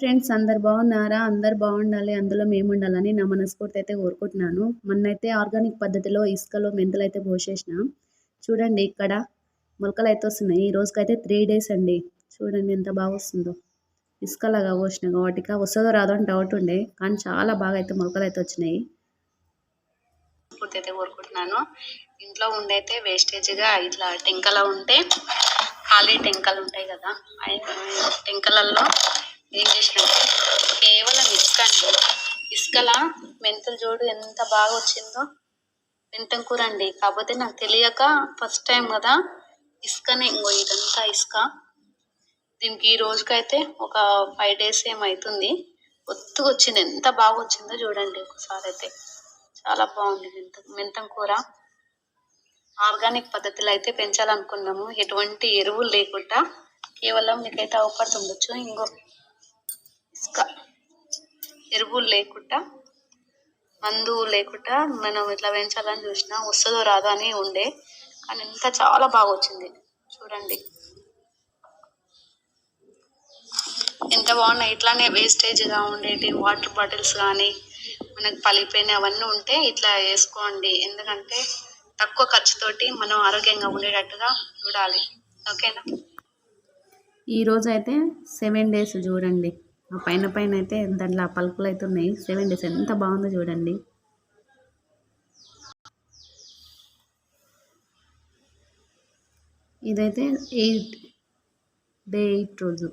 Friends అందరు బాగున్నారా? అందరు బాగుండాలి అందులో మేము ఉండాలని నా మనస్ఫూర్తి అయితే కోరుకుంటున్నాను. మొన్నైతే ఆర్గానిక్ పద్ధతిలో ఇసుకలో మెంతులు అయితే పోసేసిన. చూడండి ఇక్కడ మొలకలు అయితే వస్తున్నాయి. ఈ రోజుకైతే త్రీ డేస్ అండి. చూడండి ఎంత బాగా వస్తుందో. ఇసుకలాగా పోసిన వాటికి. వస్తుందో రాదో అని డౌట్ ఉండే. కానీ చాలా బాగా అయితే మొలకలు అయితే వచ్చినాయి. అయితే కోరుకుంటున్నాను. ఇంట్లో ఉండైతే వేస్టేజ్గా ఇట్లా టెంకల ఉంటే ఖాళీ టెంకలు ఉంటాయి కదా. టెంకలలో ఏం కేవలం ఇసుక అండి. ఇసుకల మెంతులు చూడు ఎంత బాగా వచ్చిందో. మెంతం కూర అండి. కాకపోతే నాకు తెలియక ఫస్ట్ టైం కదా ఇసుకనే ఇంకో ఇదంతా ఇసుక. దీనికి ఈ రోజుకైతే ఒక ఫైవ్ డేస్ ఏమవుతుంది ఒత్తుగా వచ్చింది. ఎంత బాగా వచ్చిందో చూడండి ఒకసారి అయితే చాలా బాగుంది మెంత మెంతం కూర. ఆర్గానిక్ పద్ధతిలో అయితే పెంచాలనుకున్నాము. ఎటువంటి ఎరువులు లేకుండా కేవలం మీకైతే అవపడుతుండొచ్చు. ఇంకో మొక్క ఎరువులు లేకుండా మందు లేకుండా మనం ఇట్లా పెంచాలని చూసినా వస్తుందో రాదో అని ఉండే. కానీ ఇంత చాలా బాగా వచ్చింది. చూడండి. ఎంత బాగున్నాయి. ఇట్లానే వేస్టేజ్గా ఉండేటి వాటర్ బాటిల్స్ కానీ మనకు పలిపోయిన అవన్నీ ఉంటే ఇట్లా వేసుకోండి. ఎందుకంటే తక్కువ ఖర్చుతోటి మనం ఆరోగ్యంగా ఉండేటట్టుగా చూడాలి. ఓకేనా? ఈరోజు అయితే సెవెన్ డేస్ చూడండి. పైన పైన అయితే దాంట్లో ఆ పలుకులు అయితే ఉన్నాయి. సెవెన్ డేస్ ఎంత బాగుందో చూడండి. ఇదైతే ఎయిట్ డే ఎయిట్ రోజు.